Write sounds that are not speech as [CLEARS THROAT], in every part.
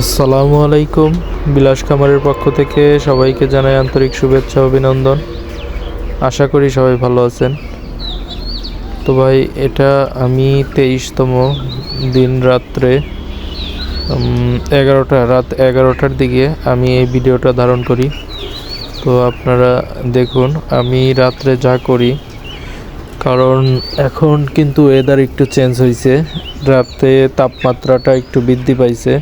আসসালামু আলাইকুম। বিলাস খামারের পক্ষ থেকে সবাইকে জানাই আন্তরিক শুভেচ্ছা, অভিনন্দন। আশা করি সবাই ভালো আছেন। তো ভাই, এটা আমি তেইশতম দিন রাত্রে এগারোটা, রাত এগারোটার দিকে আমি এই ভিডিওটা ধারণ করি। তো আপনারা দেখুন, আমি রাত্রে যা করি, কারণ এখন কিন্তু ওয়েদার একটু চেঞ্জ হয়েছে রাতে তাপমাত্রাটা একটু বৃদ্ধি পাইছে।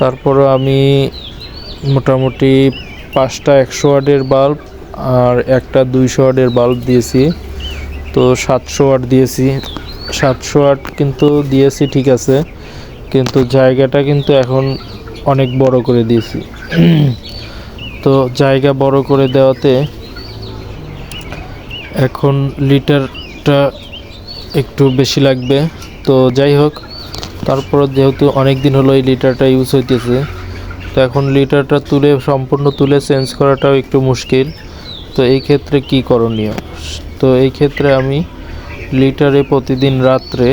তারপরও আমি মোটামুটি পাঁচটা একশো ওয়াটের বাল্ব আর একটা দুইশো ওয়াটের বাল্ব দিয়েছি। তো সাতশো ওয়াট দিয়েছি। সাতশো ওয়াট কিন্তু দিয়েছি, ঠিক আছে। কিন্তু জায়গাটা কিন্তু এখন অনেক বড় করে দিয়েছি। তো জায়গা বড় করে দেওয়াতে এখন লিটারটা একটু বেশি লাগবে। তো যাই হোক তারপর যেহেতু অনেক দিন হলো এই লিটারটা ইউজ হইতেছে, তো এখন লিটারটা তুলে, সম্পূর্ণ তুলে চেঞ্জ করাটাও একটু মুশকিল। তো এই ক্ষেত্রে কি করণীয়? তো এই ক্ষেত্রে আমি লিটারে প্রতিদিন রাত্রে,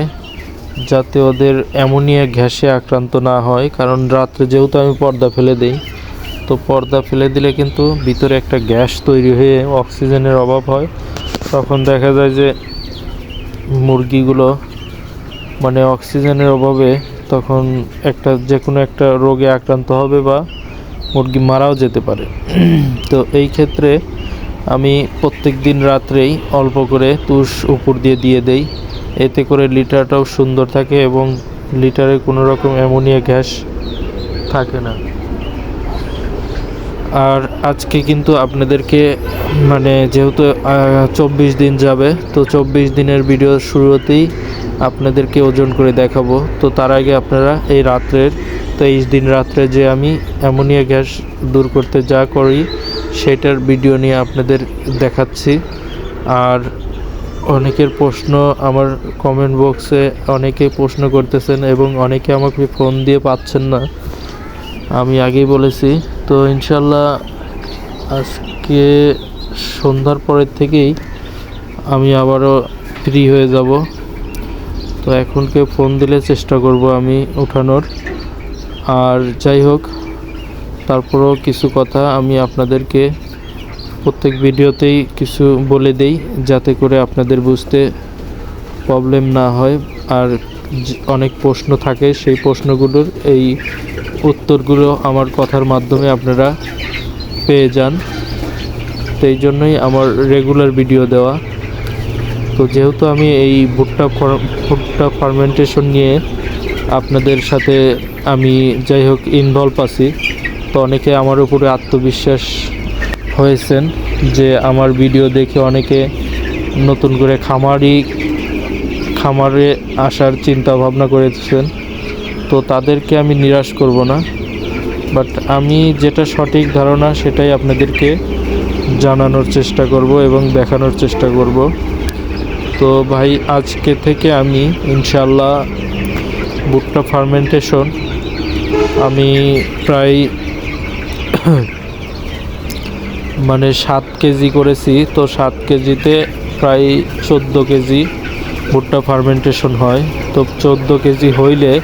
যাতে ওদের অ্যামোনিয়া গ্যাসে আক্রান্ত না হয়, কারণ রাত্রে যেহেতু আমি পর্দা ফেলে দিই, তো পর্দা ফেলে দিলে কিন্তু ভিতরে একটা গ্যাস তৈরি হয়ে অক্সিজেনের অভাব হয়। তখন দেখা যায় যে মুরগিগুলো মানে অক্সিজেনের অভাবে তখন একটা যে কোনো একটা রোগে আক্রান্ত হবে বা মুরগি মারাও যেতে পারে। [CLEARS THROAT] তো এই ক্ষেত্রে আমি প্রত্যেক দিন রাত্রেই অল্প করে তুষ উপর দিয়ে দিয়ে দেই। এতে করে লিটারটাও সুন্দর থাকে এবং লিটারে কোনো রকম অ্যামোনিয়া গ্যাস থাকে না। আর আজকে কিন্তু আপনাদেরকে মানে যেহেতু চব্বিশ দিন যাবে, তো চব্বিশ দিনের ভিডিও শুরুতেই আপনাদেরকে ওজন করে দেখাবো। তো তার আগে আপনারা এই রাত্রের তেইশ দিন রাত্রে যে আমি অ্যামোনিয়া গ্যাস দূর করতে যা করি, সেটার ভিডিও নিয়ে আপনাদের দেখাচ্ছি। আর অনেকের প্রশ্ন আমার কমেন্ট বক্সে অনেকে প্রশ্ন করতেছেন এবং অনেকে আমাকে ফোন দিয়ে পাচ্ছেন না। আমি আগেই বলেছি, তো ইনশাল্লাহ আজকে সন্ধ্যার পরের থেকেই আমি আবারও ফ্রি হয়ে যাব। তো এখনকে ফোন দিলে চেষ্টা করব আমি ওঠানোর আর যাই হোক, তারপরেও কিছু কথা আমি আপনাদেরকে প্রত্যেক ভিডিওতেই কিছু বলে দেই, যাতে করে আপনাদের বুঝতে প্রবলেম না হয়। আর অনেক প্রশ্ন থাকে, সেই প্রশ্নগুলোর এই উত্তরগুলো আমার কথার মাধ্যমে আপনারা পেয়ে যান। তো এই জন্যই আমার রেগুলার ভিডিও দেওয়া। তো যেহেতু আমি এই ভুট্টা ভুট্টা ফার্মেন্টেশন নিয়ে আপনাদের সাথে আমি যাই হোক ইনভলভ আছি, তো অনেকে আমার উপরে আত্মবিশ্বাস হয়েছেন যে আমার ভিডিও দেখে অনেকে নতুন করে খামারি, খামারে আসার চিন্তা ভাবনা করেছেন। তো তাদেরকে আমি নিরাশ করব না। বাট আমি যেটা সঠিক ধারণা, সেটাই আপনাদেরকে জানানোর চেষ্টা করব এবং দেখানোর চেষ্টা করব। তো ভাই, আজকে থেকে আমি ইনশাল্লাহ ভুট্টা ফার্মেন্টেশন আমি প্রায় [COUGHS] মানে সাত কেজি করেছি। তো সাত কেজিতে প্রায় চোদ্দ কেজি ভুট্টা ফার্মেন্টেশন হয়। তো চোদ্দ কেজি হইলে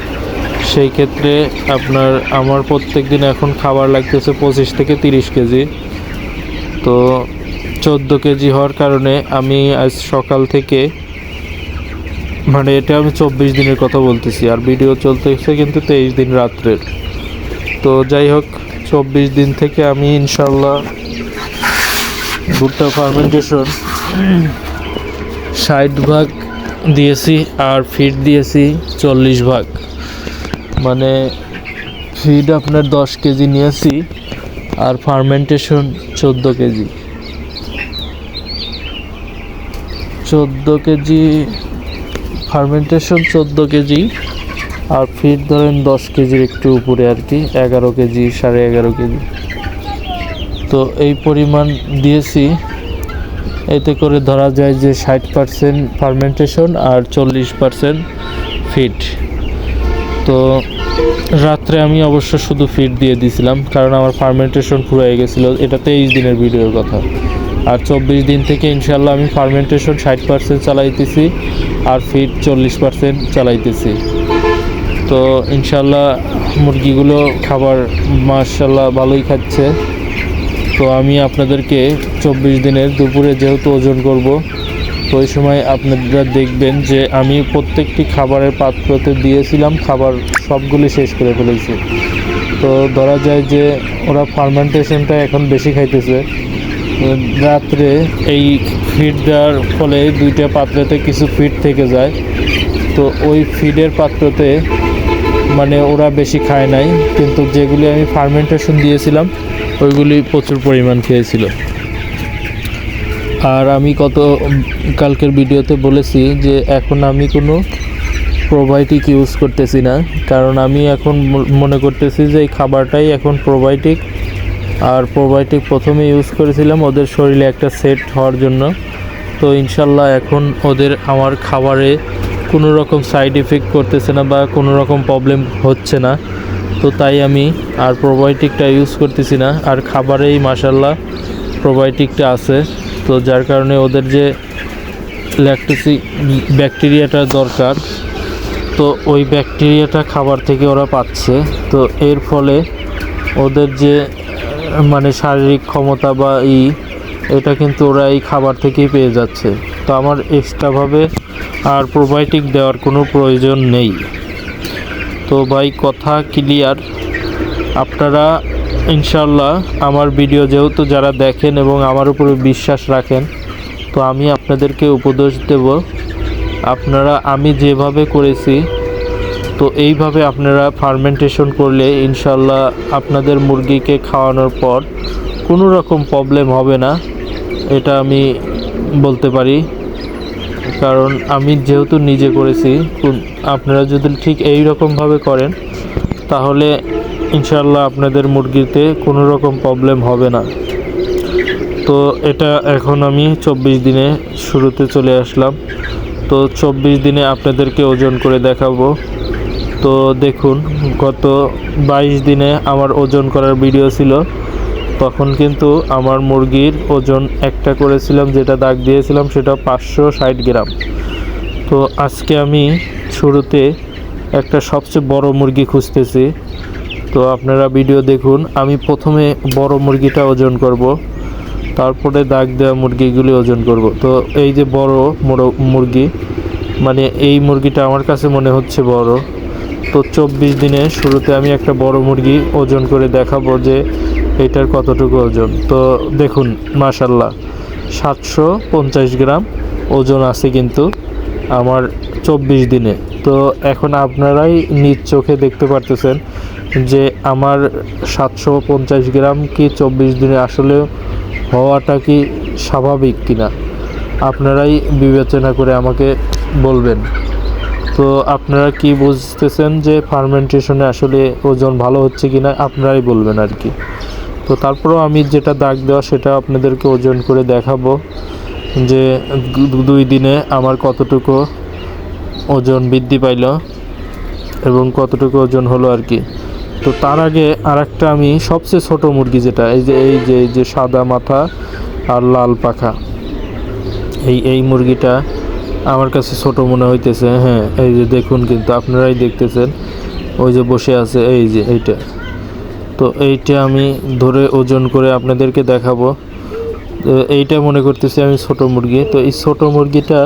সেই ক্ষেত্রে আপনার, আমার প্রত্যেক দিন এখন খাবার লাগতেছে পঁচিশ থেকে তিরিশ কেজি। তো চোদ্দ কেজি হওয়ার কারণে আমি আজ সকাল থেকে মানে এটা আমি চব্বিশ দিনের কথা বলতেছি, আর ভিডিও চলতেছে কিন্তু তেইশ দিন রাত্রের। তো যাই হোক, চব্বিশ দিন থেকে আমি ইনশাল্লাহ ভুট্টা ফার্মেন্টেশন ষাট ভাগ দিয়েছি আর ফিড দিয়েছি চল্লিশ ভাগ। মানে ফিড আপনার দশ কেজি নিয়েছি আর ফার্মেন্টেশন চোদ্দ কেজি। চোদ্দ কেজি ফার্মেন্টেশন চোদ্দ কেজি আর ফিড ধরেন দশ কেজির একটু উপরে আর কি, এগারো কেজি, সাড়ে এগারো কেজি। তো এই পরিমাণ দিয়েছি। এতে করে ধরা যায় যে ষাট পার্সেন্ট ফার্মেন্টেশন আর চল্লিশ পার্সেন্ট ফিড তো রাত্রে আমি অবশ্য শুধু ফিড দিয়ে দিয়েছিলাম কারণ আমার ফার্মেন্টেশন ফুরাই গেছিল। এটা তেইশ দিনের ভিডিওর কথা। আর চব্বিশ দিন থেকে ইনশাল্লাহ আমি ফার্মেন্টেশন ষাট পার্সেন্ট চালাইতেছি আর ফিড চল্লিশ পার্সেন্ট চালাইতেছি। তো ইনশাল্লাহ মুরগিগুলো খাবার মার্শাল্লাহ ভালোই খাচ্ছে। তো আমি আপনাদেরকে চব্বিশ দিনের দুপুরে যেহেতু ওজন করব ওই সময় আপনারা দেখবেন যে আমি প্রত্যেকটি খাবারের পাত্রতে দিয়েছিলাম, খাবার সবগুলি শেষ করে ফেলেছি। তো ধরা যায় যে ওরা ফার্মেন্টেশনটা এখন বেশি খাইতেছে। রাত্রে এই ফিড দেওয়ার ফলে দুইটা পাত্রতে কিছু ফিড থেকে যায়। তো ওই ফিডের পাত্রতে মানে ওরা বেশি খায় নাই, কিন্তু যেগুলি আমি ফার্মেন্টেশন দিয়েছিলাম, ওইগুলি প্রচুর পরিমাণ খেয়েছিল। আর আমি কত কালকের ভিডিওতে বলেছি যে এখন আমি কোনো প্রোবায়োটিক ইউজ করতেছি না। কারণ আমি এখন মনে করতেছি যে এই খাবারটাই এখন প্রোবায়োটিক আর প্রোবায়োটিক প্রথমে ইউজ করেছিলাম ওদের শরীরে একটা সেট হওয়ার জন্য। তো ইনশাল্লাহ এখন ওদের আমার খাবারে কোনো রকম সাইড এফেক্ট করতেছে না বা কোনো রকম প্রবলেম হচ্ছে না। তো তাই আমি আর প্রোবায়োটিকটা ইউজ করতেছি না। আর খাবারেই মাসাল্লাহ প্রোবায়োটিকটা আছে। তো যার কারণে ওদের যে ল্যাকটোসি ব্যাকটেরিয়াটা দরকার, তো ওই ব্যাকটেরিয়াটা খাবার থেকে ওরা পাচ্ছে। তো এর ফলে ওদের যে মানে শারীরিক ক্ষমতা বা ই, এটা কিন্তু ওরা এই খাবার থেকেই পেয়ে যাচ্ছে। তো আমার এক্সট্রাভাবে আর প্রোবায়োটিক দেওয়ার কোনো প্রয়োজন নেই। তো ভাই, কথা ক্লিয়ার আপনারা ইনশাল্লাহ আমার ভিডিও যেহেতু যারা দেখেন এবং আমার উপরে বিশ্বাস রাখেন, তো আমি আপনাদেরকে উপদেশ দেব, আপনারা আমি যেভাবে করেছি, তো এইভাবে আপনারা ফার্মেন্টেশন করলে ইনশাল্লাহ আপনাদের মুরগিকে খাওয়ানোর পর কোনো রকম প্রবলেম হবে না, এটা আমি বলতে পারি। কারণ আমি যেহেতু নিজে করেছি আপনারা যদি ঠিক এই রকমভাবে করেন, তাহলে ইনশাল্লাহ আপনাদের মুরগিতে কোনো রকম প্রবলেম হবে না। তো এটা এখন আমি চব্বিশ দিনে শুরুতে চলে আসলাম। তো চব্বিশ দিনে আপনাদেরকে ওজন করে দেখাবো। তো দেখুন, গত বাইশ দিনে আমার ওজন করার ভিডিও ছিল। তখন কিন্তু আমার মুরগির ওজন একটা করেছিলাম, যেটা দাগ দিয়েছিলাম, সেটা পাঁচশো ষাট গ্রাম। তো আজকে আমি শুরুতে একটা সবচেয়ে বড় মুরগি খুঁজতেছি। তো আপনারা ভিডিও দেখুন, আমি প্রথমে বড় মুরগিটা ওজন করব, তারপরে দাগ দেওয়া মুরগিগুলি ওজন করব। তো এই যে বড় মোরগ- মানে এই মুরগিটা আমার কাছে মনে হচ্ছে বড়। তো চব্বিশ দিনে শুরুতে আমি একটা বড় মুরগি ওজন করে দেখাবো যে এটার কতটুকু ওজন। তো দেখুন, মাশাল্লাহ, সাতশো পঞ্চাশ গ্রাম ওজন আছে কিন্তু আমার চব্বিশ দিনে। তো এখন আপনারাই নিজ চোখে দেখতে পারতেছেন যে আমার সাতশো পঞ্চাশ গ্রাম কি চব্বিশ দিনে আসলে হওয়াটা কি স্বাভাবিক কিনা? আপনারাই বিবেচনা করে আমাকে বলবেন। তো আপনারা কি বুঝতেছেন যে ফার্মেন্টেশনে আসলে ওজন ভালো হচ্ছে কিনা? আপনারাই বলবেন আর কি। তো তারপরেও আমি যেটা দাগ দেওয়া সেটা আপনাদেরকে ওজন করে দেখাবো যে দুই দিনে আমার কতটুকু ওজন বৃদ্ধি পাইল এবং কতটুকু ওজন হলো আর কি। তো তার আগে আরেকটা আমি সবচেয়ে ছোট মুরগি যেটা, এই যে এই যে এই যে সাদা মাথা আর লাল পাখা, এই এই মুরগিটা আমার কাছে ছোট মনে হইতেছে হ্যাঁ এই যে দেখুন কিন্তু আপনারাই দেখতেছেন, ওই যে বসে আছে, এই যে এইটা, তো এইটা আমি ধরে ওজন করে আপনাদেরকে দেখাবো এইটা মনে করতেছি আমি ছোট মুরগি, তো এই ছোট মুরগিটা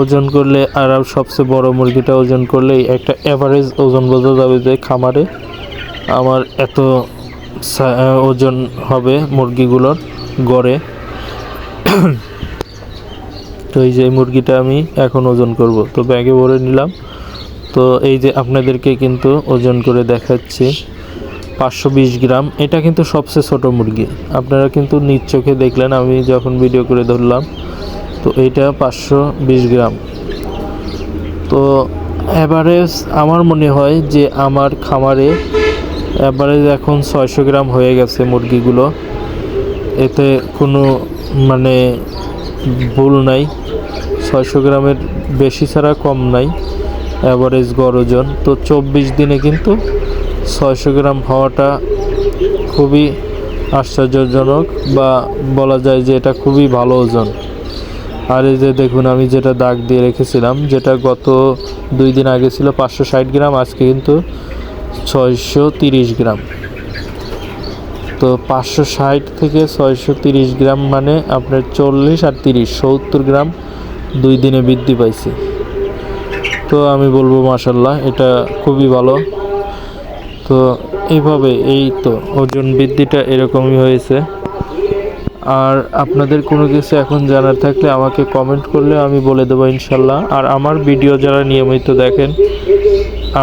ওজন করলে আর আর সবচেয়ে বড় মুরগিটা ওজন করলে একটা অ্যাভারেজ ওজন বোঝা যাবে যে খামারে আমার এত ওজন হবে মুরগিগুলোর গড়ে। [CLEARS THROAT] তো এই যে মুরগিটা আমি এখন ওজন করব। তো ব্যাগে ভরে নিলাম। তো এই যে আপনাদেরকে কিন্তু ওজন করে দেখাচ্ছি। পাঁচশো বিশ গ্রাম। এটা কিন্তু সবচেয়ে ছোট মুরগি। আপনারা কিন্তু নিজ চোখে দেখলেন, আমি যখন ভিডিও করে ধরলাম। তো এইটা পাঁচশো বিশ গ্রাম। তো অ্যাভারেজ আমার মনে হয় যে আমার খামারে অ্যাভারেজ এখন ছয়শো গ্রাম হয়ে গেছে মুরগিগুলো, এতে কোনো মানে ভুল নাই। ছয়শো গ্রামের বেশি ছাড়া কম নাই অ্যাভারেজ গড় ওজন। তো চব্বিশ দিনে কিন্তু ছয়শো গ্রাম হওয়াটা খুবই আশ্চর্যজনক বা বলা যায় যে এটা খুবই ভালো ওজন। আর এই যে দেখুন, আমি যেটা দাগ দিয়ে রেখেছিলাম, যেটা গত দুই দিন আগে ছিল পাঁচশো ষাট গ্রাম, আজকে কিন্তু ছয়শো তিরিশ গ্রাম। তো পাঁচশো ষাট থেকে ছয়শো তিরিশ গ্রাম মানে আপনার চল্লিশ আর তিরিশ, সত্তর গ্রাম দুই দিনে বৃদ্ধি পাইছে। তো আমি বলব মাসাল্লাহ এটা খুবই ভালো। তো এইভাবে এই তো ওজন বৃদ্ধিটা এরকমই হয়েছে। আর আপনাদের কোনো কিছু এখন জানার থাকলে আমাকে কমেন্ট করলে আমি বলে দেবো ইনশাল্লাহ। আর আমার ভিডিও যারা নিয়মিত দেখেন,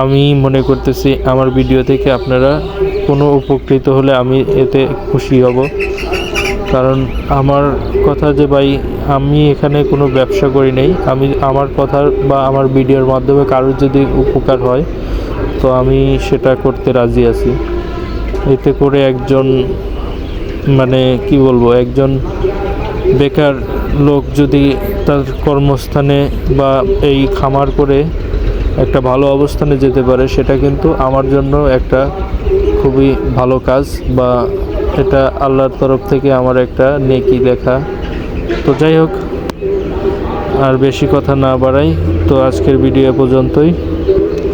আমি মনে করতেছি আমার ভিডিও থেকে আপনারা কোনো উপকৃত হলে আমি এতে খুশি হব। কারণ আমার কথা যে ভাই, আমি এখানে কোনো ব্যবসা করি নেই। আমি আমার কথার বা আমার ভিডিওর মাধ্যমে কারোর যদি উপকার হয়, তো আমি সেটা করতে রাজি আছি। এতে করে একজন মানে কি বলব, একজন বেকার লোক যদি তার কর্মস্থানে বা এই খামার করে একটা ভালো অবস্থানে যেতে পারে, সেটা কিন্তু আমার জন্য একটা খুবই ভালো কাজ বা এটা আল্লাহর তরফ থেকে আমার একটা নেকি লেখা। তো যাই হোক, আর বেশি কথা না বাড়াই, তো আজকের ভিডিও পর্যন্তই।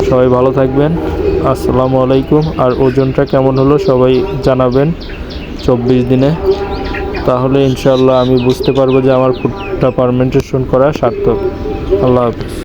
সবাই ভালো থাকবেন, আসসালামু আলাইকুম, আর ওজনটা কেমন হলো সবাই জানাবেন। চব্বিশ দিনে। তাহলে ইনশাল্লাহ আমি বুঝতে পারব যে আমার ফুডটা পারমেন্টেশন করা সার্থক। আল্লাহ হাফিজ।